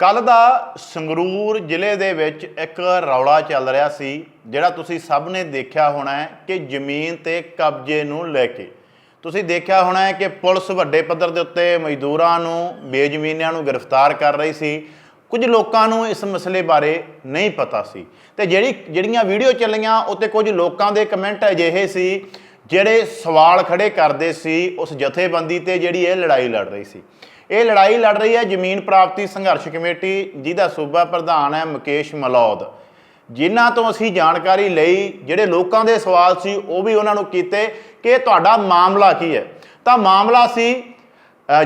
ਕੱਲ ਦਾ ਸੰਗਰੂਰ ਜ਼ਿਲ੍ਹੇ ਦੇ ਵਿੱਚ ਇੱਕ ਰੌਲਾ ਚੱਲ ਰਿਹਾ ਸੀ, ਜਿਹੜਾ ਤੁਸੀਂ ਸਭ ਨੇ ਦੇਖਿਆ ਹੋਣਾ ਹੈ ਕਿ ਜ਼ਮੀਨ ਤੇ ਕਬਜ਼ੇ ਨੂੰ ਲੈ ਕੇ। ਤੁਸੀਂ ਦੇਖਿਆ ਹੋਣਾ ਹੈ ਕਿ ਪੁਲਿਸ ਵੱਡੇ ਪੱਧਰ ਦੇ ਉੱਤੇ ਮਜ਼ਦੂਰਾਂ ਨੂੰ ਬੇਜ਼ਮੀਨਿਆਂ ਨੂੰ ਗ੍ਰਿਫਤਾਰ ਕਰ ਰਹੀ ਸੀ। ਕੁਝ ਲੋਕਾਂ ਨੂੰ ਇਸ ਮਸਲੇ ਬਾਰੇ ਨਹੀਂ ਪਤਾ ਸੀ। ਤੇ ਜਿਹੜੀ, ਜਿਹੜੀਆਂ ਵੀਡੀਓ ਚੱਲੀਆਂ, ਉੱਤੇ ਕੁਝ ਲੋਕਾਂ ਦੇ ਕਮੈਂਟ ਅਜਿਹੇ ਸੀ, ਜਿਹੜੇ ਸਵਾਲ ਖੜੇ ਕਰਦੇ ਸੀ ਉਸ ਜਥੇਬੰਦੀ ਤੇ ਜਿਹੜੀ ਇਹ ਲੜਾਈ ਲੜ ਰਹੀ ਸੀ। ਇਹ ਲੜਾਈ ਲੜ ਰਹੀ ਹੈ ਜ਼ਮੀਨ ਪ੍ਰਾਪਤੀ ਸੰਘਰਸ਼ ਕਮੇਟੀ, ਜਿਹਦਾ ਸੂਬਾ ਪ੍ਰਧਾਨ ਹੈ ਮੁਕੇਸ਼ ਮਲੌਦ। ਜਿਨ੍ਹਾਂ ਤੋਂ ਅਸੀਂ ਜਾਣਕਾਰੀ ਲਈ, ਜਿਹੜੇ ਲੋਕਾਂ ਦੇ ਸਵਾਲ ਸੀ, ਉਹ ਵੀ ਉਹਨਾਂ ਨੂੰ ਕੀਤੇ ਕਿ ਤੁਹਾਡਾ ਮਾਮਲਾ ਕੀ ਹੈ? ਤਾਂ ਮਾਮਲਾ ਸੀ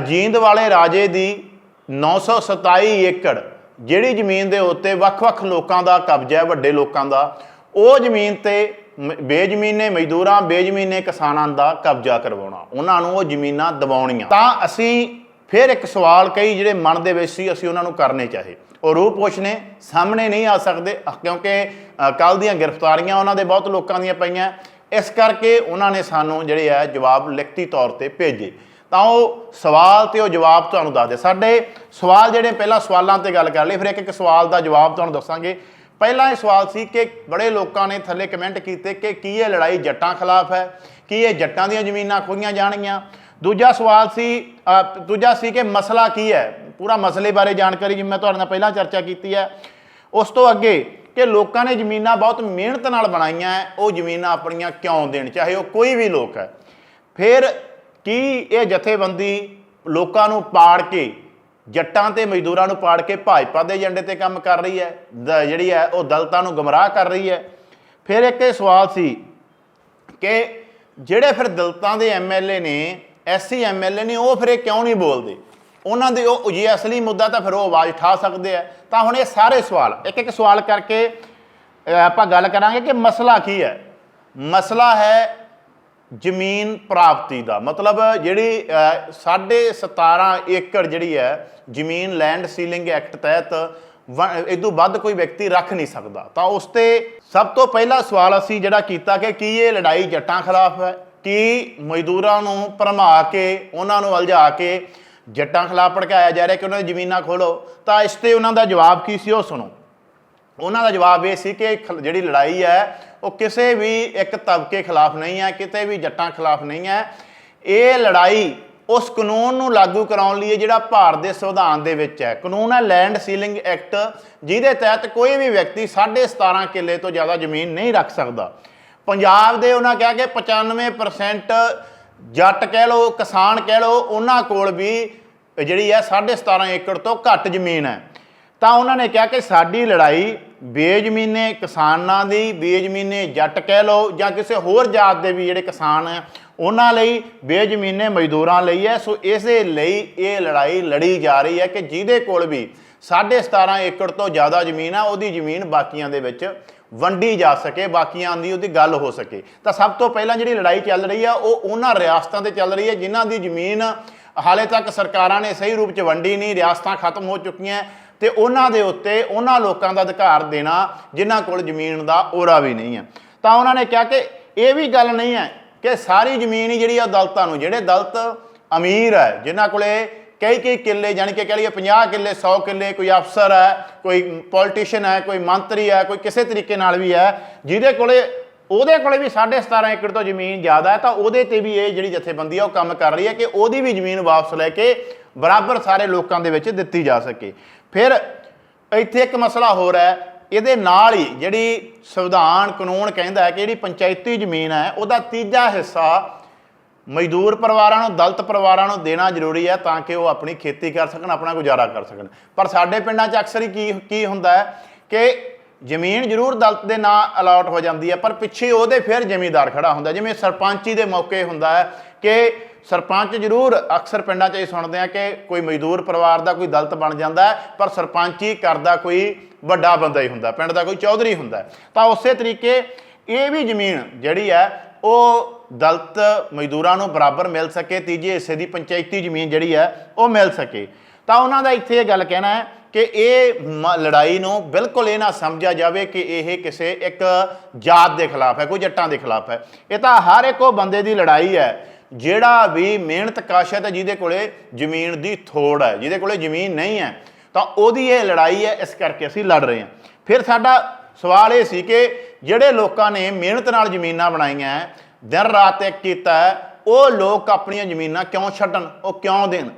ਜੀਂਦ ਵਾਲੇ ਰਾਜੇ ਦੀ 927 ਏਕੜ, ਜਿਹੜੀ ਜ਼ਮੀਨ ਦੇ ਉੱਤੇ ਵੱਖ-ਵੱਖ ਲੋਕਾਂ ਦਾ ਕਬਜ਼ਾ ਹੈ, ਵੱਡੇ ਲੋਕਾਂ ਦਾ। ਉਹ ਜ਼ਮੀਨ ਤੇ ਮ- ਬੇਜ਼ਮੀਨੇ ਮਜ਼ਦੂਰਾਂ, ਬੇਜ਼ਮੀਨੇ ਕਿਸਾਨਾਂ ਦਾ ਕਬਜ਼ਾ ਕਰਵਾਉਣਾ। ਉਹਨਾਂ ਨੂੰ ਉਹ ਜ਼ਮੀਨਾਂ ਦਿਵਾਉਣੀਆਂ ਤਾਂ ਅਸੀਂ ਫਿਰ ਇੱਕ ਸਵਾਲ ਕਈ ਜਿਹੜੇ ਮਨ ਦੇ ਵਿੱਚ ਸੀ, ਅਸੀਂ ਉਹਨਾਂ ਨੂੰ ਕਰਨੇ ਚਾਹੇ। ਉਹ ਰੂਪੋਸ਼ ਨੇ, ਸਾਹਮਣੇ ਨਹੀਂ ਆ ਸਕਦੇ ਕਿਉਂਕਿ ਕੱਲ ਦੀਆਂ ਗ੍ਰਿਫਤਾਰੀਆਂ ਉਹਨਾਂ ਦੇ ਬਹੁਤ ਲੋਕਾਂ ਦੀਆਂ ਪਈਆਂ। ਇਸ ਕਰਕੇ ਉਹਨਾਂ ਨੇ ਸਾਨੂੰ ਜਿਹੜੇ ਆ, ਜਵਾਬ ਲਿਖਤੀ ਤੌਰ ਤੇ ਭੇਜੇ। ਤਾਂ ਉਹ ਸਵਾਲ ਤੇ ਉਹ ਜਵਾਬ ਤੁਹਾਨੂੰ ਦੱਸਦੇ ਸਾਡੇ ਸਵਾਲ ਜਿਹੜੇ ਪਹਿਲਾਂ ਸਵਾਲਾਂ ਤੇ ਗੱਲ ਕਰ ਲਈ, ਫਿਰ ਇੱਕ ਇੱਕ ਸਵਾਲ ਦਾ ਜਵਾਬ ਤੁਹਾਨੂੰ ਦੱਸਾਂਗੇ। ਪਹਿਲਾ ਇਹ ਸਵਾਲ ਸੀ ਕਿ ਬੜੇ ਲੋਕਾਂ ਨੇ ਥੱਲੇ ਕਮੈਂਟ ਕੀਤੇ ਕਿ ਕੀ ਇਹ ਲੜਾਈ ਜੱਟਾਂ ਖਿਲਾਫ ਹੈ, ਕੀ ਇਹ ਜੱਟਾਂ ਦੀਆਂ ਜ਼ਮੀਨਾਂ ਖੋਈਆਂ ਜਾਣਗੀਆਂ ਦੂਜਾ ਸਵਾਲ ਸੀ ਦੂਜਾ ਸੀ ਕਿ ਮਸਲਾ ਕੀ ਹੈ? ਪੂਰਾ ਮਸਲੇ ਬਾਰੇ ਜਾਣਕਾਰੀ ਜਿਵੇਂ ਮੈਂ ਤੁਹਾਡੇ ਨਾਲ ਪਹਿਲਾਂ ਚਰਚਾ ਕੀਤੀ ਹੈ। ਉਸ ਤੋਂ ਅੱਗੇ ਕਿ ਲੋਕਾਂ ਨੇ ਜ਼ਮੀਨਾਂ ਬਹੁਤ ਮਿਹਨਤ ਨਾਲ ਬਣਾਈਆਂ ਉਹ ਜ਼ਮੀਨਾਂ ਆਪਣੀਆਂ ਕਿਉਂ ਦੇਣ? ਚਾਹੇ ਉਹ ਕੋਈ ਵੀ ਲੋਕ ਹੈ। ਫਿਰ ਕੀ ਇਹ ਜਥੇਬੰਦੀ ਲੋਕਾਂ ਨੂੰ ਪਾੜ ਕੇ, ਜੱਟਾਂ ਤੇ ਮਜ਼ਦੂਰਾਂ ਨੂੰ ਪਾੜ ਕੇ ਭਾਜਪਾ ਦੇ ਏਜੰਡੇ ਤੇ ਕੰਮ ਕਰ ਰਹੀ ਹੈ? ਦ- ਜਿਹੜੀ ਹੈ, ਉਹ ਦਲਤਾਂ ਨੂੰ ਗਮਰਾਹ ਕਰ ਰਹੀ ਹੈ। ਫਿਰ ਇੱਕ ਇਹ ਸਵਾਲ ਸੀ ਕਿ ਜਿਹੜੇ ਫਿਰ ਦਲਤਾਂ ਦੇ ਐਮਐਲਏ ਨੇ ਐਸਸੀ ਐਮਐਲਏ ਨੇ ਉਹ ਫਿਰ ਇਹ ਕਿਉਂ ਨਹੀਂ ਬੋਲਦੇ? ਉਹਨਾਂ ਦੇ ਉਹ ਜੇ ਅਸਲੀ ਮੁੱਦਾ ਤਾਂ ਫਿਰ ਉਹ ਆਵਾਜ਼ ਉਠਾ ਸਕਦੇ ਆ। ਤਾਂ ਹੁਣ ਇਹ ਸਾਰੇ ਸਵਾਲ ਇੱਕ ਇੱਕ ਸਵਾਲ ਕਰਕੇ ਆਪਾਂ ਗੱਲ ਕਰਾਂਗੇ ਕਿ ਮਸਲਾ ਕੀ ਹੈ? ਮਸਲਾ ਹੈ ਜ਼ਮੀਨ ਪ੍ਰਾਪਤੀ ਦਾ। ਮਤਲਬ ਜਿਹੜੀ ਅਹ, ਸਾਢੇ 17 ਏਕੜ ਜਿਹੜੀ ਹੈ ਜ਼ਮੀਨ ਲੈਂਡ ਸੀਲਿੰਗ ਐਕਟ ਤਹਿਤ ਇਹ ਤੋਂ ਵੱਧ ਕੋਈ ਵਿਅਕਤੀ ਰੱਖ ਨਹੀਂ ਸਕਦਾ। ਤਾਂ ਉਸ ਤੇ ਸਭ ਤੋਂ ਪਹਿਲਾ ਸਵਾਲ ਅਸੀਂ ਜਿਹੜਾ ਕੀਤਾ ਕਿ ਕੀ ਇਹ ਲੜਾਈ ਜੱਟਾਂ ਖਿਲਾਫ ਹੈ? ਕਿ ਮਜ਼ਦੂਰਾਂ ਨੂੰ ਭਰਮਾ ਕੇ, ਉਹਨਾਂ ਨੂੰ ਉਲਝਾ ਕੇ ਜੱਟਾਂ ਖਿਲਾਫ ਭੜਕਾਇਆ ਜਾ ਰਿਹਾ ਕਿ ਉਹਨਾਂ ਦੀ ਜ਼ਮੀਨਾਂ ਖੋਲੋ? ਤਾਂ ਇਸ ਤੇ ਉਹਨਾਂ ਦਾ ਜਵਾਬ ਕੀ ਸੀ? ਉਹ ਸੁਣੋ। ਉਹਨਾਂ ਦਾ ਜਵਾਬ ਇਹ ਸੀ ਕਿ ਖ- ਜਿਹੜੀ ਲੜਾਈ ਹੈ, ਉਹ ਕਿਸੇ ਵੀ ਇੱਕ ਤਬਕੇ ਖਿਲਾਫ ਨਹੀਂ ਹੈ, ਕਿਤੇ ਵੀ ਜੱਟਾਂ ਖਿਲਾਫ ਨਹੀਂ ਹੈ। ਇਹ ਲੜਾਈ ਉਸ ਕਾਨੂੰਨ ਨੂੰ ਲਾਗੂ ਕਰਾਉਣ ਲਈ ਜਿਹੜਾ ਭਾਰਤ ਦੇ ਸੰਵਿਧਾਨ ਦੇ ਵਿੱਚ ਹੈ। ਕਾਨੂੰਨ ਹੈ ਲੈਂਡ ਸੀਲਿੰਗ ਐਕਟ ਜਿਹਦੇ ਤਹਿਤ ਕੋਈ ਵੀ ਵਿਅਕਤੀ 17.5 ਕਿੱਲੇ ਤੋਂ ਜ਼ਿਆਦਾ ਜ਼ਮੀਨ ਨਹੀਂ ਰੱਖ ਸਕਦਾ। ਪੰਜਾਬ ਦੇ ਉਹਨਾਂ ਕਿਹਾ ਕਿ 95% ਜੱਟ ਕਹਿ ਲਓ, ਕਿਸਾਨ ਕਹਿ ਲਓ, ਉਹਨਾਂ ਕੋਲ ਵੀ ਜਿਹੜੀ ਹੈ 17.5 ਏਕੜ ਤੋਂ ਘੱਟ ਜ਼ਮੀਨ ਹੈ। ਤਾਂ ਉਹਨਾਂ ਨੇ ਕਿਹਾ ਕਿ ਸਾਡੀ ਲੜਾਈ ਬੇਜ਼ਮੀਨੇ ਕਿਸਾਨਾਂ ਦੀ, ਬੇਜ਼ਮੀਨੇ ਜੱਟ ਕਹਿ ਲਓ ਜਾਂ ਕਿਸੇ ਹੋਰ ਜਾਤ ਦੇ ਵੀ ਜਿਹੜੇ ਕਿਸਾਨ ਹੈ, ਉਹਨਾਂ ਲਈ ਬੇਜ਼ਮੀਨੇ ਮਜ਼ਦੂਰਾਂ ਲਈ ਹੈ। ਸੋ ਇਸੇ ਲਈ ਇਹ ਲੜਾਈ ਲੜੀ ਜਾ ਰਹੀ ਹੈ ਕਿ ਜਿਹਦੇ ਕੋਲ ਵੀ 17.5 ਏਕੜ ਤੋਂ ਜ਼ਿਆਦਾ ਜ਼ਮੀਨ ਆ ਉਹਦੀ ਜ਼ਮੀਨ ਬਾਕੀਆਂ ਦੇ ਵਿੱਚ ਵੰਡੀ ਜਾ ਸਕੇ, ਬਾਕੀਆਂ ਦੀ ਉਹਦੀ ਗੱਲ ਹੋ ਸਕੇ। ਤਾਂ ਸਭ ਤੋਂ ਪਹਿਲਾਂ ਜਿਹੜੀ ਲੜਾਈ ਚੱਲ ਰਹੀ ਆ, ਉਹ ਉਹਨਾਂ ਰਿਆਸਤਾਂ ਤੇ ਚੱਲ ਰਹੀ ਹੈ ਜਿਨ੍ਹਾਂ ਦੀ ਜ਼ਮੀਨ ਹਾਲੇ ਤੱਕ ਸਰਕਾਰਾਂ ਨੇ ਸਹੀ ਰੂਪ ਚ ਵੰਡੀ ਨਹੀਂ, ਰਿਆਸਤਾਂ ਖਤਮ ਹੋ ਚੁੱਕੀਆਂ, ਤੇ ਉਹਨਾਂ ਦੇ ਉੱਤੇ ਉਹਨਾਂ ਲੋਕਾਂ ਦਾ ਅਧਿਕਾਰ ਦੇਣਾ, ਜਿਨ੍ਹਾਂ ਕੋਲ ਜ਼ਮੀਨ ਦਾ ਔਰਾ ਵੀ ਨਹੀਂ ਹੈ ਤਾਂ ਉਹਨਾਂ ਨੇ ਕਿਹਾ ਕਿ ਇਹ ਵੀ ਗੱਲ ਨਹੀਂ ਹੈ ਕਿ ਸਾਰੀ ਜ਼ਮੀਨ ਹੀ ਜਿਹੜੀ ਆ ਦਲਤਾਂ ਨੂੰ, ਜਿਹੜੇ ਦਲਤ ਅਮੀਰ ਹੈ, ਜਿਨ੍ਹਾਂ ਕੋਲੇ ਕਈ ਕਈ ਕਿੱਲੇ, ਜਾਣੀ ਕਿ ਕਹ ਲਈਏ 50 ਕਿੱਲੇ 100 ਕਿੱਲੇ, ਕੋਈ ਅਫਸਰ ਹੈ, ਕੋਈ ਪੋਲੀਟੀਸ਼ੀਅਨ ਹੈ, ਕੋਈ ਮੰਤਰੀ ਹੈ, ਕੋਈ ਕਿਸੇ ਤਰੀਕੇ ਨਾਲ ਵੀ ਹੈ, ਜਿਹਦੇ ਕੋਲੇ, ਉਹਦੇ ਕੋਲੇ ਵੀ 17.5 ਏਕੜ ਤੋਂ ਜ਼ਮੀਨ ਜ਼ਿਆਦਾ ਹੈ, ਤਾਂ ਉਹਦੇ ਤੇ ਵੀ ਇਹ ਜਿਹੜੀ ਜਥੇਬੰਦੀ ਆ, ਉਹ ਕੰਮ ਕਰ ਰਹੀ ਹੈ ਕਿ ਉਹਦੀ ਵੀ ਜ਼ਮੀਨ ਵਾਪਸ ਲੈ ਕੇ ਬਰਾਬਰ ਸਾਰੇ ਲੋਕਾਂ ਦੇ ਵਿੱਚ ਦਿੱਤੀ ਜਾ ਸਕੇ। ਫਿਰ ਇੱਥੇ ਇੱਕ ਮਸਲਾ ਹੋਰ ਹੈ, ਇਹਦੇ ਨਾਲ ਹੀ ਜਿਹੜੀ ਸੰਵਿਧਾਨ ਕਾਨੂੰਨ ਕਹਿੰਦਾ ਹੈ ਕਿ ਜਿਹੜੀ ਪੰਚਾਇਤੀ ਜ਼ਮੀਨ ਹੈ, ਉਹਦਾ ਤੀਜਾ ਹਿੱਸਾ ਮਜ਼ਦੂਰ ਪਰਿਵਾਰਾਂ ਨੂੰ, ਦਲਤ ਪਰਿਵਾਰਾਂ ਨੂੰ ਦੇਣਾ ਜ਼ਰੂਰੀ ਹੈ ਤਾਂ ਕਿ ਉਹ ਆਪਣੀ ਖੇਤੀ ਕਰ ਸਕਣ, ਆਪਣਾ ਗੁਜ਼ਾਰਾ ਕਰ ਸਕਣ। ਪਰ ਸਾਡੇ ਪਿੰਡਾਂ 'ਚ ਅਕਸਰ ਹੀ ਕੀ ਕੀ ਹੁੰਦਾ ਹੈ ਕਿ ਜ਼ਮੀਨ ਜ਼ਰੂਰ ਦਲਤ ਦੇ ਨਾਂ ਅਲਾਟ ਹੋ ਜਾਂਦੀ ਹੈ, ਪਰ ਪਿੱਛੇ ਉਹਦੇ ਫਿਰ ਜ਼ਿਮੀਂਦਾਰ ਖੜਾ ਹੁੰਦਾ ਜਿਵੇਂ ਸਰਪੰਚੀ ਦੇ ਮੌਕੇ ਹੁੰਦਾ ਹੈ ਕਿ ਸਰਪੰਚ ਜ਼ਰੂਰ ਅਕਸਰ ਪਿੰਡਾਂ 'ਚ ਇਹ ਸੁਣਦੇ ਆ ਕਿ ਕੋਈ ਮਜ਼ਦੂਰ ਪਰਿਵਾਰ ਦਾ ਕੋਈ ਦਲਤ ਬਣ ਜਾਂਦਾ ਪਰ ਸਰਪੰਚੀ ਕਰਦਾ ਕੋਈ ਵੱਡਾ ਬੰਦਾ ਹੀ ਹੁੰਦਾ, ਪਿੰਡ ਦਾ ਕੋਈ ਚੌਧਰੀ ਹੁੰਦਾ ਤਾਂ ਉਸੇ ਤਰੀਕੇ ਇਹ ਵੀ ਜ਼ਮੀਨ ਜਿਹੜੀ ਹੈ ਉਹ ਦਲਤ ਮਜ਼ਦੂਰਾਂ ਨੂੰ ਬਰਾਬਰ ਮਿਲ ਸਕੇ, ਤੀਜੇ ਹਿੱਸੇ ਦੀ ਪੰਚਾਇਤੀ ਜ਼ਮੀਨ ਜਿਹੜੀ ਹੈ, ਉਹ ਮਿਲ ਸਕੇ। ਤਾਂ ਉਹਨਾਂ ਦਾ ਇੱਥੇ ਇਹ ਗੱਲ ਕਹਿਣਾ ਹੈ ਕਿ ਇਹ ਮ- ਲੜਾਈ ਨੂੰ ਬਿਲਕੁਲ ਇਹ ਨਾ ਸਮਝਿਆ ਜਾਵੇ ਕਿ ਇਹ ਕਿਸੇ ਇੱਕ ਜਾਤ ਦੇ ਖਿਲਾਫ ਹੈ, ਕੋਈ ਜੱਟਾਂ ਦੇ ਖਿਲਾਫ ਹੈ। ਇਹ ਤਾਂ ਹਰ ਇੱਕ ਉਹ ਬੰਦੇ ਦੀ ਲੜਾਈ ਹੈ, ਜਿਹੜਾ ਵੀ ਮਿਹਨਤ ਕਸ਼ ਹੈ ਤੇ ਜਿਹਦੇ ਕੋਲੇ ਜ਼ਮੀਨ ਦੀ ਥੋੜ ਹੈ, ਜਿਹਦੇ ਕੋਲੇ ਜ਼ਮੀਨ ਨਹੀਂ ਹੈ, ਤਾਂ ਉਹਦੀ ਇਹ ਲੜਾਈ ਹੈ, ਇਸ ਕਰਕੇ ਅਸੀਂ ਲੜ ਰਹੇ ਹਾਂ। ਫਿਰ ਸਾਡਾ ਸਵਾਲ ਇਹ ਸੀ ਕਿ ਜਿਹੜੇ ਲੋਕਾਂ ਨੇ ਮਿਹਨਤ ਨਾਲ ਜ਼ਮੀਨਾਂ ਬਣਾਈਆਂ, ਦਿਨ ਰਾਤ ਇੱਕ ਕੀਤਾ, ਉਹ ਲੋਕ ਆਪਣੀਆਂ ਜ਼ਮੀਨਾਂ ਕਿਉਂ ਛੱਡਣ, ਉਹ ਕਿਉਂ ਦੇਣ?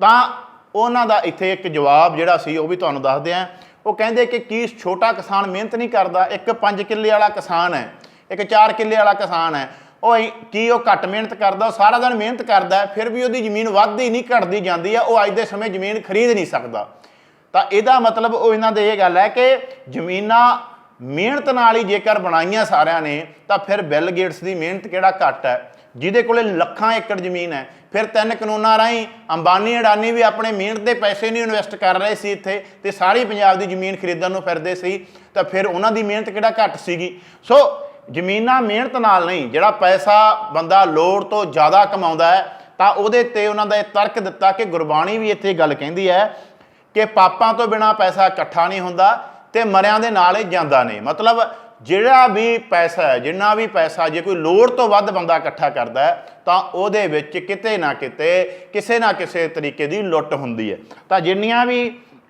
ਤਾਂ ਉਹਨਾਂ ਦਾ ਇੱਥੇ ਇੱਕ ਜਵਾਬ ਜਿਹੜਾ ਸੀ, ਉਹ ਵੀ ਤੁਹਾਨੂੰ ਦੱਸਦੇ ਆ ਉਹ ਕਹਿੰਦੇ ਕਿ ਕੀ ਛੋਟਾ ਕਿਸਾਨ ਮਿਹਨਤ ਨਹੀਂ ਕਰਦਾ? ਇੱਕ 5 ਕਿੱਲੇ ਵਾਲਾ ਕਿਸਾਨ ਹੈ, ਇੱਕ 4 ਕਿੱਲੇ ਵਾਲਾ ਕਿਸਾਨ ਹੈ। ਉਹ ਕੀ ਉਹ ਘੱਟ ਮਿਹਨਤ ਕਰਦਾ? ਉਹ ਸਾਰਾ ਦਿਨ ਮਿਹਨਤ ਕਰਦਾ ਫਿਰ ਵੀ ਉਹਦੀ ਜ਼ਮੀਨ ਵੱਧਦੀ ਨਹੀਂ, ਘਟਦੀ ਜਾਂਦੀ ਹੈ, ਉਹ ਅੱਜ ਦੇ ਸਮੇਂ ਜ਼ਮੀਨ ਖਰੀਦ ਨਹੀਂ ਸਕਦਾ। ਤਾਂ ਇਹਦਾ ਮਤਲਬ ਉਹ ਇਹਨਾਂ ਦੇ ਇਹ ਗੱਲ ਹੈ ਕਿ ਜ਼ਮੀਨਾਂ ਮਿਹਨਤ ਨਾਲ ਹੀ ਜੇਕਰ ਬਣਾਈਆਂ ਸਾਰਿਆਂ ਨੇ, ਤਾਂ ਫਿਰ ਬਿੱਲ ਗੇਟਸ ਦੀ ਮਿਹਨਤ ਕਿਹੜਾ ਘੱਟ ਹੈ? ਜਿਹਦੇ ਕੋਲੇ ਲੱਖਾਂ ਏਕੜ ਜ਼ਮੀਨ ਹੈ, ਫਿਰ ਤਿੰਨ ਕਾਨੂੰਨਾਂ ਰਾਹੀਂ ਅੰਬਾਨੀ, ਅਡਾਨੀ ਵੀ ਆਪਣੇ ਮਿਹਨਤ ਦੇ ਪੈਸੇ ਨਹੀਂ ਇਨਵੈਸਟ ਕਰ ਰਹੇ ਸੀ ਇੱਥੇ, ਤੇ ਸਾਰੀ ਪੰਜਾਬ ਦੀ ਜ਼ਮੀਨ ਖਰੀਦਣ ਨੂੰ ਫਿਰਦੇ ਸੀ, ਤਾਂ ਫਿਰ ਉਹਨਾਂ ਦੀ ਮਿਹਨਤ ਕਿਹੜਾ ਘੱਟ ਸੀਗੀ? ਸੋ ਜ਼ਮੀਨਾਂ ਮਿਹਨਤ ਨਾਲ ਨਹੀਂ, ਜਿਹੜਾ ਪੈਸਾ ਬੰਦਾ ਲੋੜ ਤੋਂ ਜ਼ਿਆਦਾ ਕਮਾਉਂਦਾ ਹੈ, ਤਾਂ ਉਹਦੇ ਤੇ ਉਹਨਾਂ ਦਾ ਇਹ ਤਰਕ ਦਿੱਤਾ ਕਿ ਗੁਰਬਾਣੀ ਵੀ ਇੱਥੇ ਗੱਲ ਕਹਿੰਦੀ ਹੈ ਕਿ ਪਾਪਾਂ ਤੋਂ ਬਿਨਾ ਪੈਸਾ ਇਕੱਠਾ ਨਹੀਂ ਹੁੰਦਾ ਤੇ ਮਰਿਆਂ ਦੇ ਨਾਲ ਹੀ ਜਾਂਦਾ ਨਹੀਂ। ਮਤਲਬ ਜਿਹੜਾ ਵੀ ਪੈਸਾ ਹੈ, ਜਿੰਨਾ ਵੀ ਪੈਸਾ ਜੇ ਕੋਈ ਲੋੜ ਤੋਂ ਵੱਧ ਬੰਦਾ ਇਕੱਠਾ ਕਰਦਾ ਤਾਂ ਉਹਦੇ ਵਿੱਚ ਕਿਤੇ ਨਾ ਕਿਤੇ, ਕਿਸੇ ਨਾ ਕਿਸੇ ਤਰੀਕੇ ਦੀ ਲੁੱਟ ਹੁੰਦੀ ਹੈ। ਤਾਂ ਜਿੰਨੀਆਂ ਵੀ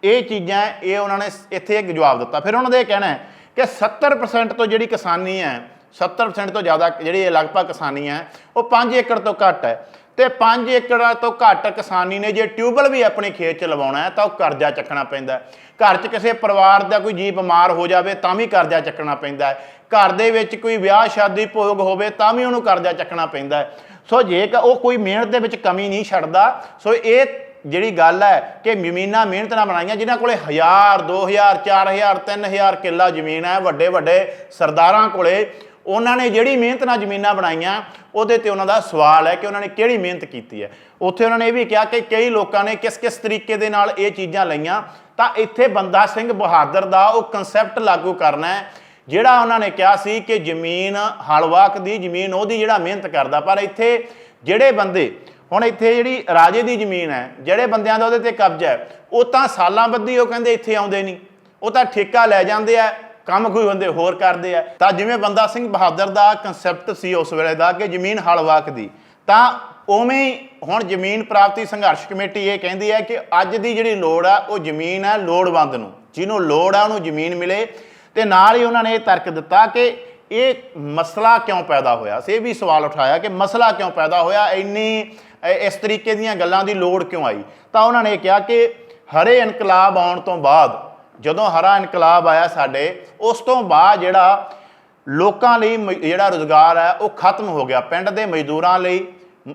ਇਹ ਚੀਜ਼ਾਂ ਇਹ ਉਹਨਾਂ ਨੇ ਇੱਥੇ ਇੱਕ ਜਵਾਬ ਦਿੱਤਾ। ਫਿਰ ਉਹਨਾਂ ਦਾ ਇਹ ਕਹਿਣਾ ਹੈ ਕਿ 70% ਤੋਂ ਜਿਹੜੀ ਕਿਸਾਨੀ ਹੈ 70% ਤੋਂ ਜ਼ਿਆਦਾ ਜਿਹੜੀ ਲਗਭਗ ਕਿਸਾਨੀ ਹੈ, ਉਹ 5 ਏਕੜ ਤੋਂ ਘੱਟ ਹੈ। ਤੇ 5 ਏਕੜ ਤੋਂ ਘੱਟ ਕਿਸਾਨੀ ਨੇ ਜੇ ਟਿਊਬਲ ਵੀ ਆਪਣੇ ਖੇਤ 'ਚ ਲਵਾਉਣਾ ਹੈ ਤਾਂ ਉਹ ਕਰਜ਼ਾ ਚੱਕਣਾ ਪੈਂਦਾ ਘਰ 'ਚ ਕਿਸੇ ਪਰਿਵਾਰ ਦਾ ਕੋਈ ਜੀ ਬਿਮਾਰ ਹੋ ਜਾਵੇ ਤਾਂ ਵੀ ਕਰਜ਼ਾ ਚੱਕਣਾ ਪੈਂਦਾ ਹੈ। ਘਰ ਦੇ ਵਿੱਚ ਕੋਈ ਵਿਆਹ ਸ਼ਾਦੀ ਭੋਗ ਹੋਵੇ ਤਾਂ ਵੀ ਉਹਨੂੰ ਕਰਜ਼ਾ ਚੱਕਣਾ ਪੈਂਦਾ ਹੈ। ਸੋ ਜੇਕਰ ਉਹ ਕੋਈ ਮਿਹਨਤ ਦੇ ਵਿੱਚ ਕਮੀ ਨਹੀਂ ਛੱਡਦਾ, ਸੋ ਇਹ ਜਿਹੜੀ ਗੱਲ ਹੈ ਕਿ ਜ਼ਮੀਨਾਂ ਮਿਹਨਤ ਨਾਲ ਬਣਾਈਆਂ, ਜਿਨ੍ਹਾਂ ਕੋਲੇ 1000 2000 4000 3000 ਕਿੱਲਾ ਜ਼ਮੀਨ ਹੈ ਵੱਡੇ ਵੱਡੇ ਸਰਦਾਰਾਂ ਕੋਲੇ ਉਹਨਾਂ ਨੇ ਜਿਹੜੀ ਮਿਹਨਤ ਨਾਲ ਜ਼ਮੀਨਾਂ ਬਣਾਈਆਂ, ਉਹਦੇ ਤੇ ਉਹਨਾਂ ਦਾ ਸਵਾਲ ਹੈ ਕਿ ਉਹਨਾਂ ਨੇ ਕਿਹੜੀ ਮਿਹਨਤ ਕੀਤੀ ਹੈ। ਉੱਥੇ ਉਹਨਾਂ ਨੇ ਇਹ ਵੀ ਕਿਹਾ ਕਿ ਕਈ ਲੋਕਾਂ ਨੇ ਕਿਸ ਕਿਸ ਤਰੀਕੇ ਦੇ ਨਾਲ ਇਹ ਚੀਜ਼ਾਂ ਲਈਆਂ। ਤਾਂ ਇੱਥੇ ਬੰਦਾ ਸਿੰਘ ਬਹਾਦਰ ਦਾ ਉਹ ਕਨਸੈਪਟ ਲਾਗੂ ਕਰਨਾ ਹੈ, ਜਿਹੜਾ ਉਹਨਾਂ ਨੇ ਕਿਹਾ ਸੀ ਕਿ ਜ਼ਮੀਨ ਹਲਵਾਕ ਦੀ ਜ਼ਮੀਨ, ਉਹਦੀ ਜਿਹੜਾ ਮਿਹਨਤ ਕਰਦਾ। ਪਰ ਇੱਥੇ ਜਿਹੜੇ ਬੰਦੇ, ਹੁਣ ਇੱਥੇ ਜਿਹੜੀ ਰਾਜੇ ਦੀ ਜ਼ਮੀਨ ਹੈ, ਜਿਹੜੇ ਬੰਦਿਆਂ ਦਾ ਉਹਦੇ ਤੇ ਕਬਜ਼ਾ ਹੈ, ਉਹ ਤਾਂ ਸਾਲਾਂ ਬੱਧੀ ਉਹ ਕਹਿੰਦੇ ਇੱਥੇ ਆਉਂਦੇ ਨਹੀਂ। ਉਹ ਤਾਂ ਠੇਕਾ ਲੈ ਜਾਂਦੇ ਆ ਕੰਮ ਕੋਈ ਬੰਦੇ ਹੋਰ ਕਰਦੇ ਆ। ਤਾਂ ਜਿਵੇਂ ਬੰਦਾ ਸਿੰਘ ਬਹਾਦਰ ਦਾ ਕਨਸੈਪਟ ਸੀ ਉਸ ਵੇਲੇ ਦਾ ਕਿ ਜ਼ਮੀਨ ਹਲਵਾਕ ਦੀ, ਤਾਂ ਉਵੇਂ ਹੁਣ ਜ਼ਮੀਨ ਪ੍ਰਾਪਤੀ ਸੰਘਰਸ਼ ਕਮੇਟੀ ਇਹ ਕਹਿੰਦੀ ਹੈ ਕਿ ਅੱਜ ਦੀ ਜਿਹੜੀ ਲੋੜ ਆ, ਉਹ ਜ਼ਮੀਨ ਹੈ ਲੋੜਵੰਦ ਨੂੰ, ਜਿਹਨੂੰ ਲੋੜ ਆ ਉਹਨੂੰ ਜ਼ਮੀਨ ਮਿਲੇ। ਤੇ ਨਾਲ ਹੀ ਉਹਨਾਂ ਨੇ ਇਹ ਤਰਕ ਦਿੱਤਾ ਕਿ ਇਹ ਮਸਲਾ ਕਿਉਂ ਪੈਦਾ ਹੋਇਆ? ਸੀ ਇਹ ਵੀ ਸਵਾਲ ਉਠਾਇਆ ਕਿ ਮਸਲਾ ਕਿਉਂ ਪੈਦਾ ਹੋਇਆ? ਇੰਨੀ ਇਸ ਤਰੀਕੇ ਦੀਆਂ ਗੱਲਾਂ ਦੀ ਲੋੜ ਕਿਉਂ ਆਈ? ਤਾਂ ਉਹਨਾਂ ਨੇ ਕਿਹਾ ਕਿ ਹਰੇ ਇਨਕਲਾਬ ਆਉਣ ਤੋਂ ਬਾਅਦ ਜਦੋਂ ਹਰਾ ਇਨਕਲਾਬ ਆਇਆ ਸਾਡੇ, ਉਸ ਤੋਂ ਬਾਅਦ ਜਿਹੜਾ ਲੋਕਾਂ ਲਈ ਮ- ਜਿਹੜਾ ਰੋਜ਼ਗਾਰ ਹੈ, ਉਹ ਖਤਮ ਹੋ ਗਿਆ। ਪਿੰਡ ਦੇ ਮਜ਼ਦੂਰਾਂ ਲਈ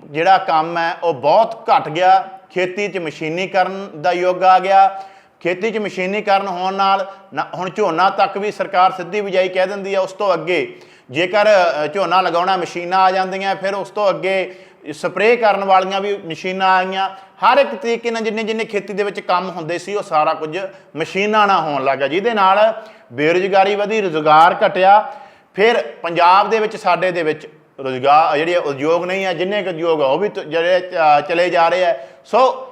ਜਿਹੜਾ ਕੰਮ ਹੈ, ਉਹ ਬਹੁਤ ਘਟ ਗਿਆ। ਖੇਤੀ 'ਚ ਮਸ਼ੀਨੀਕਰਨ ਦਾ ਯੁੱਗ ਆ ਗਿਆ। ਖੇਤੀ 'ਚ ਮਸ਼ੀਨੀਕਰਨ ਹੋਣ ਨਾਲ ਨਾ- ਹੁਣ ਝੋਨਾ ਤੱਕ ਵੀ ਸਰਕਾਰ ਸਿੱਧੀ ਬਿਜਾਈ ਕਹਿ ਦਿੰਦੀ ਹੈ, ਉਸ ਤੋਂ ਅੱਗੇ ਜੇਕਰ ਝੋਨਾ ਲਗਾਉਣਾ ਮਸ਼ੀਨਾਂ ਆ ਜਾਂਦੀਆਂ, ਫਿਰ ਉਸ ਤੋਂ ਅੱਗੇ ਸਪਰੇਅ ਕਰਨ ਵਾਲੀਆਂ ਵੀ ਮਸ਼ੀਨਾਂ ਆਈਆਂ। ਹਰ ਇੱਕ ਤਰੀਕੇ ਨਾਲ ਜਿੰਨੇ ਜਿੰਨੇ ਖੇਤੀ ਦੇ ਵਿੱਚ ਕੰਮ ਹੁੰਦੇ ਸੀ ਉਹ ਸਾਰਾ ਕੁਝ ਮਸ਼ੀਨਾਂ ਨਾਲ ਹੋਣ ਲੱਗਾ ਜਿਹਦੇ ਨਾਲ ਬੇਰੁਜ਼ਗਾਰੀ ਵਧੀ ਰੁਜ਼ਗਾਰ ਘਟਿਆ। ਫਿਰ ਪੰਜਾਬ ਦੇ ਵਿੱਚ ਸਾਡੇ ਦੇ ਵਿੱਚ ਰੁਜ਼ਗਾਰ ਜਿਹੜੇ ਉਦਯੋਗ ਨਹੀਂ ਆ ਜਿੰਨੇ ਕੁ ਉਦਯੋਗ ਆ ਉਹ ਵੀ ਜਿਹੜੇ ਅ, ਚਲੇ ਜਾ ਰਹੇ ਆ। ਸੋ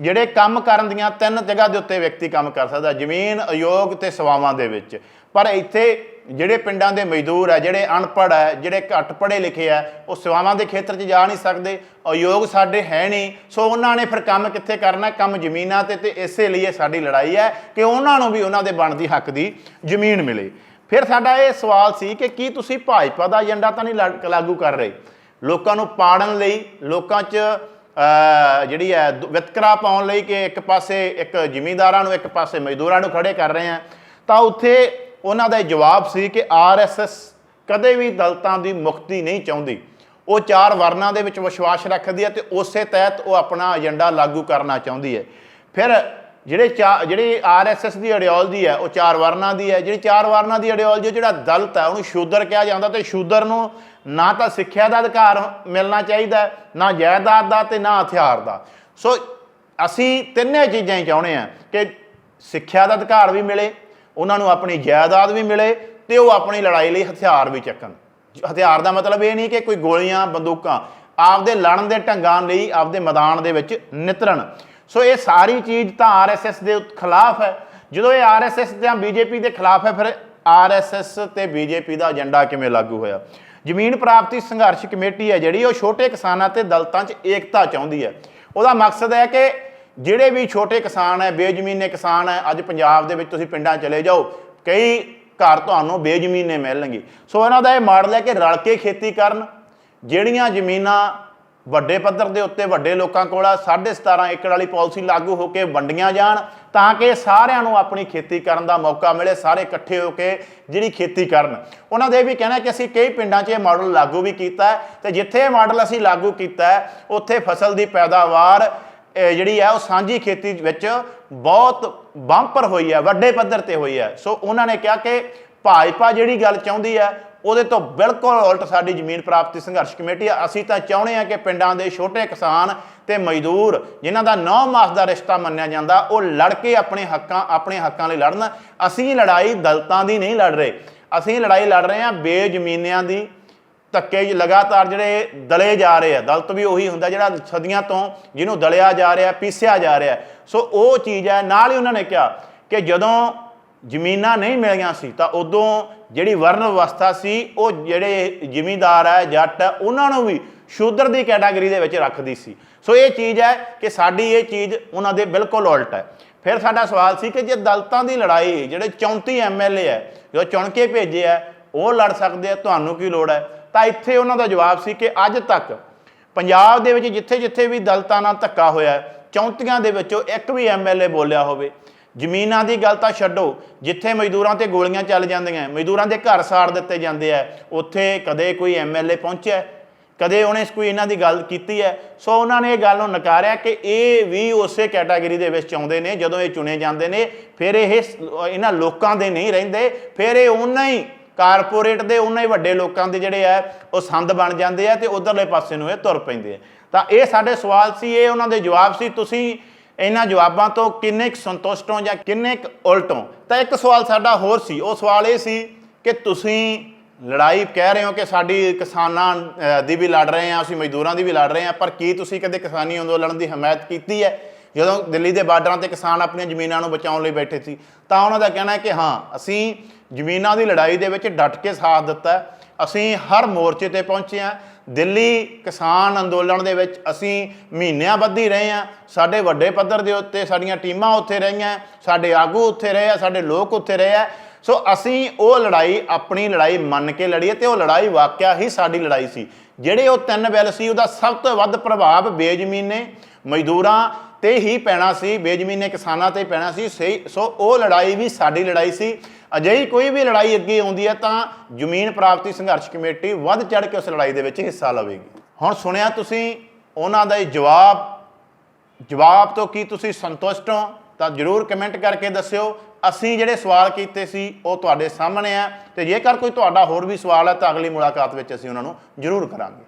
ਜਿਹੜੇ ਕੰਮ ਕਰਨ ਦੀਆਂ ਤਿੰਨ ਜਗ੍ਹਾ ਦੇ ਉੱਤੇ ਵਿਅਕਤੀ ਕੰਮ ਕਰ ਸਕਦਾ। ਜ਼ਮੀਨ ਉਦਯੋਗ ਤੇ ਸੇਵਾਵਾਂ ਦੇ ਵਿੱਚ। ਪਰ ਇੱਥੇ ਜਿਹੜੇ ਪਿੰਡਾਂ ਦੇ ਮਜ਼ਦੂਰ ਹੈ ਜਿਹੜੇ ਅਨਪੜ੍ਹ ਹੈ ਜਿਹੜੇ ਘੱਟ ਪੜ੍ਹੇ ਲਿਖੇ ਆ, ਉਹ ਸੇਵਾਵਾਂ ਦੇ ਖੇਤਰ 'ਚ ਜਾ ਨਹੀਂ ਸਕਦੇ ਉਯੋਗ ਸਾਡੇ ਹੈ ਨਹੀਂ। ਸੋ ਉਹਨਾਂ ਨੇ ਫਿਰ ਕੰਮ ਕਿੱਥੇ ਕਰਨਾ? ਕੰਮ ਜ਼ਮੀਨਾਂ ਤੇ ਤੇ ਇਸੇ ਲਈ ਇਹ ਸਾਡੀ ਲੜਾਈ ਹੈ ਕਿ ਉਹਨਾਂ ਨੂੰ ਵੀ ਉਹਨਾਂ ਦੇ ਬਣਦੀ ਹੱਕ ਦੀ ਜ਼ਮੀਨ ਮਿਲੇ। ਫਿਰ ਸਾਡਾ ਇਹ ਸਵਾਲ ਸੀ ਕਿ ਕੀ ਤੁਸੀਂ ਭਾਜਪਾ ਦਾ ਏਜੰਡਾ ਤਾਂ ਨਹੀਂ ਲਾ- ਲਾਗੂ ਕਰ ਰਹੇ? ਲੋਕਾਂ ਨੂੰ ਪਾੜਨ ਲਈ, ਲੋਕਾਂ 'ਚ ਜਿਹੜੀ ਹੈ, ਦ- ਵਿਤਕਰਾ ਪਾਉਣ ਲਈ ਕਿ ਇੱਕ ਪਾਸੇ ਇੱਕ ਜ਼ਿਮੀਂਦਾਰਾਂ ਨੂੰ, ਇੱਕ ਪਾਸੇ ਮਜ਼ਦੂਰਾਂ ਨੂੰ ਖੜੇ ਕਰ ਰਹੇ ਆ। ਤਾਂ ਉੱਥੇ ਉਹਨਾਂ ਦਾ ਇਹ ਜਵਾਬ ਸੀ ਕਿ ਆਰਐਸਐਸ ਕਦੇ ਵੀ ਦਲਤਾਂ ਦੀ ਮੁਕਤੀ ਨਹੀਂ ਚਾਹੁੰਦੀ। ਉਹ ਚਾਰ ਵਰਨਾਂ ਦੇ ਵਿੱਚ ਵਿਸ਼ਵਾਸ ਰੱਖਦੀ ਹੈ ਤੇ ਉਸੇ ਤਹਿਤ ਉਹ ਆਪਣਾ ਏਜੰਡਾ ਲਾਗੂ ਕਰਨਾ ਚਾਹੁੰਦੀ ਹੈ। ਫਿਰ ਜਿਹੜੇ ਚਾ, ਜਿਹੜੀ ਆਰਐਸਐਸ ਦੀ ਆਈਡੀਓਲੋਜੀ ਹੈ, ਉਹ ਚਾਰ ਵਰਨਾਂ ਦੀ ਹੈ। ਜਿਹੜੀ ਚਾਰ ਵਰਨਾਂ ਦੀ ਆਈਡੀਓਲੋਜੀ ਜਿਹੜਾ ਦਲਤ ਹੈ, ਉਹਨੂੰ ਸ਼ੂਦਰ ਕਿਹਾ ਜਾਂਦਾ ਤੇ ਸ਼ੂਦਰ ਨੂੰ ਨਾ ਤਾਂ ਸਿੱਖਿਆ ਦਾ ਅਧਿਕਾਰ ਮਿਲਣਾ ਚਾਹੀਦਾ, ਨਾ ਜਾਇਦਾਦ ਦਾ ਤੇ ਨਾ ਹਥਿਆਰ ਦਾ। ਸੋ ਅਸੀਂ ਤਿੰਨੇ ਚੀਜ਼ਾਂ ਹੀ ਚਾਹੁੰਦੇ ਆ ਕਿ ਸਿੱਖਿਆ ਦਾ ਅਧਿਕਾਰ ਵੀ ਮਿਲੇ ਉਹਨਾਂ ਨੂੰ ਆਪਣੀ ਜਾਇਦਾਦ ਵੀ ਮਿਲੇ ਤੇ ਉਹ ਆਪਣੀ ਲੜਾਈ ਲਈ ਹਥਿਆਰ ਵੀ ਚੱਕਣ। ਹਥਿਆਰ ਦਾ ਮਤਲਬ ਇਹ ਨਹੀਂ ਕਿ ਕੋਈ ਗੋਲੀਆਂ, ਬੰਦੂਕਾਂ ਆਪਦੇ ਲੜਨ ਦੇ ਢੰਗਾਂ ਲਈ ਆਪਦੇ ਮੈਦਾਨ ਦੇ ਵਿੱਚ ਨਿਤਰਨ। ਸੋ ਇਹ ਸਾਰੀ ਚੀਜ਼ ਤਾਂ ਆਰਐਸਐਸ ਦੇ ਖਿਲਾਫ ਹੈ। ਜਦੋਂ ਇਹ ਆਰਐਸਐਸ ਜਾਂ ਬੀਜੇਪੀ ਦੇ ਖਿਲਾਫ ਹੈ, ਫਿਰ ਆਰਐਸਐਸ ਤੇ ਬੀਜੇਪੀ ਦਾ ਏਜੰਡਾ ਕਿਵੇਂ ਲਾਗੂ ਹੋਇਆ? ਜ਼ਮੀਨ ਪ੍ਰਾਪਤੀ ਸੰਘਰਸ਼ ਕਮੇਟੀ ਹੈ ਜਿਹੜੀ, ਉਹ ਛੋਟੇ ਕਿਸਾਨਾਂ ਤੇ ਦਲਤਾਂ 'ਚ ਏਕਤਾ ਚਾਹੁੰਦੀ ਹੈ। ਉਹਦਾ ਮਕਸਦ ਹੈ ਕਿ ਜਿਹੜੇ ਵੀ ਛੋਟੇ ਕਿਸਾਨ ਹੈ, ਬੇਜ਼ਮੀਨੇ ਕਿਸਾਨ ਹੈ, ਅੱਜ ਪੰਜਾਬ ਦੇ ਵਿੱਚ ਤੁਸੀਂ ਪਿੰਡਾਂ ਚਲੇ ਜਾਓ, ਕਈ ਘਰ ਤੁਹਾਨੂੰ ਬੇਜ਼ਮੀਨੇ ਮਿਲਣਗੇ। ਸੋ ਇਹਨਾਂ ਦਾ ਇਹ ਮਾਡਲ ਹੈ ਕਿ ਰਲ ਕੇ ਖੇਤੀ ਕਰਨ, ਜਿਹੜੀਆਂ ਜ਼ਮੀਨਾਂ ਵੱਡੇ ਪੱਧਰ ਦੇ ਉੱਤੇ ਵੱਡੇ ਲੋਕਾਂ ਕੋਲ ਆ 17.5 ਏਕੜ ਵਾਲੀ ਪਾਲਿਸੀ ਲਾਗੂ ਹੋ ਕੇ ਵੰਡੀਆਂ ਜਾਣ, ਤਾਂ ਕਿ ਸਾਰਿਆਂ ਨੂੰ ਆਪਣੀ ਖੇਤੀ ਕਰਨ ਦਾ ਮੌਕਾ ਮਿਲੇ, ਸਾਰੇ ਇਕੱਠੇ ਹੋ ਕੇ ਜਿਹੜੀ ਖੇਤੀ ਕਰਨ। ਉਹਨਾਂ ਦੇ ਇਹ ਵੀ ਕਹਿਣਾ ਕਿ ਅਸੀਂ ਕਈ ਪਿੰਡਾਂ 'ਚ ਇਹ ਮਾਡਲ ਲਾਗੂ ਵੀ ਕੀਤਾ ਹੈ, ਤੇ ਜਿੱਥੇ ਇਹ ਮਾਡਲ ਅਸੀਂ ਲਾਗੂ ਕੀਤਾ ਉੱਥੇ ਫਸਲ ਦੀ ਪੈਦਾਵਾਰ ਜਿਹੜੀ ਹੈ ਉਹ ਸਾਂਝੀ ਖੇਤੀ ਵਿੱਚ ਬਹੁਤ ਬੰਪਰ ਹੋਈ ਹੈ ਵੱਡੇ ਪੱਧਰ ਤੇ ਹੋਈ ਹੈ ਸੋ ਉਹਨਾਂ ਨੇ ਕਿਹਾ ਕਿ ਭਾਜਪਾ ਜਿਹੜੀ ਗੱਲ ਚਾਹੁੰਦੀ ਹੈ ਉਹਦੇ ਤੋਂ ਬਿਲਕੁਲ ਉਲਟ ਸਾਡੀ ਜ਼ਮੀਨ ਪ੍ਰਾਪਤੀ ਸੰਘਰਸ਼ ਕਮੇਟੀ ਆ। ਅਸੀਂ ਤਾਂ ਚਾਹੁੰਦੇ ਹਾਂ ਕਿ ਪਿੰਡਾਂ ਦੇ ਛੋਟੇ ਕਿਸਾਨ ਤੇ ਮਜ਼ਦੂਰ ਜਿਨ੍ਹਾਂ ਦਾ 9 ਮਾਸ ਦਾ ਰਿਸ਼ਤਾ ਮੰਨਿਆ ਜਾਂਦਾ, ਉਹ ਲੜ ਕੇ ਆਪਣੇ ਹੱਕਾਂ ਆਪਣੇ ਹੱਕਾਂ ਲਈ ਲੜਨ। ਅਸੀਂ ਲੜਾਈ ਦਲਤਾਂ ਦੀ ਨਹੀਂ ਲੜ ਰਹੇ। ਅਸੀਂ ਲੜਾਈ ਲੜ ਰਹੇ ਹਾਂ ਬੇਜ਼ਮੀਨਿਆਂ ਦੀ। ਧੱਕੇ ਲਗਾਤਾਰ ਜਿਹੜੇ ਦਲੇ ਜਾ ਰਹੇ ਆ, ਦਲਤ ਵੀ ਉਹੀ ਹੁੰਦਾ ਜਿਹੜਾ ਸਦੀਆਂ ਤੋਂ ਜਿਹਨੂੰ ਦਲਿਆ ਜਾ ਰਿਹਾ, ਪੀਸਿਆ ਜਾ ਰਿਹਾ। ਸੋ ਉਹ ਚੀਜ਼ ਹੈ, ਨਾਲ ਹੀ ਉਹਨਾਂ ਨੇ ਕਿਹਾ ਕਿ ਜਦੋਂ ਜ਼ਮੀਨਾਂ ਨਹੀਂ ਮਿਲੀਆਂ ਸੀ, ਤਾਂ ਉਦੋਂ ਜਿਹੜੀ ਵਰਨ ਅਵਸਥਾ ਸੀ, ਉਹ ਜਿਹੜੇ ਜ਼ਿਮੀਂਦਾਰ ਹੈ, ਜੱਟ ਹੈ, ਉਹਨਾਂ ਨੂੰ ਵੀ ਸ਼ੂਦਰ ਦੀ ਕੈਟਾਗਰੀ ਦੇ ਵਿੱਚ ਰੱਖਦੀ ਸੀ। ਸੋ ਇਹ ਚੀਜ਼ ਹੈ ਕਿ ਸਾਡੀ ਇਹ ਚੀਜ਼ ਉਹਨਾਂ ਦੇ ਬਿਲਕੁਲ ਉਲਟ ਹੈ। ਫਿਰ ਸਾਡਾ ਸਵਾਲ ਸੀ ਕਿ ਜੇ ਦਲਤਾਂ ਦੀ ਲੜਾਈ, ਜਿਹੜੇ 34 ਐਮਐਲਏ ਹੈ, ਜੋ ਚੁਣ ਕੇ ਭੇਜੇ ਹੈ, ਉਹ ਲੜ ਸਕਦੇ ਆ, ਤੁਹਾਨੂੰ ਕੀ ਲੋੜ ਹੈ? ਤਾਂ ਇੱਥੇ ਉਹਨਾਂ ਦਾ ਜਵਾਬ ਸੀ ਕਿ ਅੱਜ ਤੱਕ ਪੰਜਾਬ ਦੇ ਵਿੱਚ ਜਿੱਥੇ-ਜਿੱਥੇ ਵੀ ਦਲਤਾਂ ਨਾਲ ਧੱਕਾ ਹੋਇਆ ਹੈ, 34 ਦੇ ਵਿੱਚੋਂ ਇੱਕ ਵੀ ਐਮਐਲਏ ਬੋਲਿਆ ਹੋਵੇ ਜ਼ਮੀਨਾਂ ਦੀ ਗੱਲ ਤਾਂ ਛੱਡੋ ਜਿੱਥੇ ਮਜ਼ਦੂਰਾਂ ਤੇ ਗੋਲੀਆਂ ਚੱਲ ਜਾਂਦੀਆਂ ਮਜ਼ਦੂਰਾਂ ਦੇ ਘਰ ਸਾੜ ਦਿੱਤੇ ਜਾਂਦੇ ਆ ਉੱਥੇ ਕਦੇ ਕੋਈ ਐਮਐਲਏ ਪਹੁੰਚਿਆ ਕਦੇ ਉਹਨੇ ਕੋਈ ਇਹਨਾਂ ਦੀ ਗੱਲ ਕੀਤੀ ਹੈ। ਸੋ ਉਹਨਾਂ ਨੇ ਇਹ ਗੱਲ ਨੂੰ ਨਕਾਰਿਆ ਕਿ ਇਹ ਵੀ ਉਸੇ ਕੈਟਾਗਰੀ ਦੇ ਵਿੱਚ ਆਉਂਦੇ ਨੇ ਜਦੋਂ ਇਹ ਚੁਣੇ ਜਾਂਦੇ ਨੇ ਫਿਰ ਇਹ ਇਹਨਾਂ ਲੋਕਾਂ ਦੇ ਨਹੀਂ ਰਹਿੰਦੇ ਫਿਰ ਇਹ ਉਹਨਾਂ ਹੀ ਕਾਰਪੋਰੇਟ ਦੇ ਉਹਨਾਂ ਹੀ ਵੱਡੇ ਲੋਕਾਂ ਦੇ ਜਿਹੜੇ ਆ, ਉਹ ਸੰਦ ਬਣ ਜਾਂਦੇ ਆ ਤੇ ਉਧਰਲੇ ਪਾਸੇ ਨੂੰ ਇਹ ਤੁਰ ਪੈਂਦੇ ਆ। ਤਾਂ ਇਹ ਸਾਡੇ ਸਵਾਲ ਸੀ, ਇਹ ਉਹਨਾਂ ਦੇ ਜਵਾਬ ਸੀ। ਤੁਸੀਂ ਇਹਨਾਂ ਜਵਾਬਾਂ ਤੋਂ ਕਿੰਨੇ ਕੁ ਸੰਤੁਸ਼ਟ ਹੋ ਜਾਂ ਕਿੰਨੇ ਕੁ ਉਲਟ ਹੋ? ਤਾਂ ਇੱਕ ਸਵਾਲ ਸਾਡਾ ਹੋਰ ਸੀ, ਉਹ ਸਵਾਲ ਇਹ ਸੀ ਕਿ ਤੁਸੀਂ ਲੜਾਈ ਕਹਿ ਰਹੇ ਹੋ ਕਿ ਸਾਡੀ ਕਿਸਾਨਾਂ ਦੀ ਵੀ ਲੜ ਰਹੇ ਹਾਂ ਅਸੀਂ ਮਜ਼ਦੂਰਾਂ ਦੀ ਵੀ ਲੜ ਰਹੇ ਹਾਂ ਪਰ ਕੀ ਤੁਸੀਂ ਕਦੇ ਕਿਸਾਨੀ ਅੰਦੋਲਨ ਦੀ ਹਮਾਇਤ ਕੀਤੀ ਹੈ? ਜਦੋਂ ਦਿੱਲੀ ਦੇ ਬਾਰਡਰਾਂ ਤੇ ਕਿਸਾਨ ਆਪਣੀਆਂ ਜ਼ਮੀਨਾਂ ਨੂੰ ਬਚਾਉਣ ਲਈ ਬੈਠੇ ਸੀ, ਤਾਂ ਉਹਨਾਂ ਦਾ ਕਹਿਣਾ ਹੈ ਕਿ ਹਾਂ, ਅਸੀਂ ਜ਼ਮੀਨਾਂ ਦੀ ਲੜਾਈ ਦੇ ਵਿੱਚ ਡਟ ਕੇ ਸਾਥ ਦਿੱਤਾ ਅਸੀਂ ਹਰ ਮੋਰਚੇ ਤੇ ਪਹੁੰਚੇ ਹਾਂ। ਦਿੱਲੀ ਕਿਸਾਨ ਅੰਦੋਲਨ ਦੇ ਵਿੱਚ ਅਸੀਂ ਮਹੀਨਿਆਂ ਬੱਧੀ ਰਹੇ ਹਾਂ। ਸਾਡੇ ਵੱਡੇ ਪੱਧਰ ਦੇ ਉੱਤੇ ਸਾਡੀਆਂ ਟੀਮਾਂ ਉੱਥੇ ਰਹੀਆਂ ਸਾਡੇ ਆਗੂ ਉੱਥੇ ਰਹੇ ਆ ਸਾਡੇ ਲੋਕ ਉੱਥੇ ਰਹੇ ਆ ਸੋ ਅਸੀਂ ਉਹ ਲੜਾਈ, ਆਪਣੀ ਲੜਾਈ ਮੰਨ ਕੇ ਲੜੀਏ ਤੇ ਉਹ ਲੜਾਈ ਵਾਕਿਆ ਹੀ ਸਾਡੀ ਲੜਾਈ ਸੀ। ਜਿਹੜੇ ਉਹ ਤਿੰਨ ਬਿੱਲ ਸੀ, ਉਹਦਾ ਸਭ ਤੋਂ ਵੱਧ ਪ੍ਰਭਾਵ ਬੇਜ਼ਮੀਨੇ ਮਜ਼ਦੂਰਾਂ ਤੇ ਹੀ ਪੈਣਾ ਸੀ, ਬੇਜ਼ਮੀਨੇ ਕਿਸਾਨਾਂ ਤੇ ਪੈਣਾ ਸੀ, ਸਹੀ, ਸੋ ਉਹ ਲੜਾਈ ਵੀ ਸਾਡੀ ਲੜਾਈ ਸੀ। ਅਜਿਹੀ ਕੋਈ ਵੀ ਲੜਾਈ ਅੱਗੇ ਆਉਂਦੀ ਹੈ ਤਾਂ ਜ਼ਮੀਨ ਪ੍ਰਾਪਤੀ ਸੰਘਰਸ਼ ਕਮੇਟੀ ਵੱਧ ਚੜ ਕੇ ਉਸ ਲੜਾਈ ਦੇ ਵਿੱਚ ਹਿੱਸਾ ਲਵੇਗੀ। ਹੁਣ ਸੁਣਿਆ ਤੁਸੀਂ ਉਹਨਾਂ ਦਾ ਇਹ ਜਵਾਬ ਜਵਾਬ ਤੋਂ ਕੀ ਤੁਸੀਂ ਸੰਤੁਸ਼ਟ ਹੋ? ਤਾਂ ਜਰੂਰ ਕਮੈਂਟ ਕਰਕੇ ਦੱਸਿਓ। ਅਸੀਂ ਜਿਹੜੇ ਸਵਾਲ ਕੀਤੇ ਸੀ, ਉਹ ਤੁਹਾਡੇ ਸਾਹਮਣੇ ਆ। ਤੇ ਜੇਕਰ ਕੋਈ ਤੁਹਾਡਾ ਹੋਰ ਵੀ ਸਵਾਲ ਹੈ ਤਾਂ ਅਗਲੀ ਮੁਲਾਕਾਤ ਵਿੱਚ ਅਸੀਂ ਉਹਨਾਂ ਨੂੰ ਜਰੂਰ ਕਰਾਂਗੇ।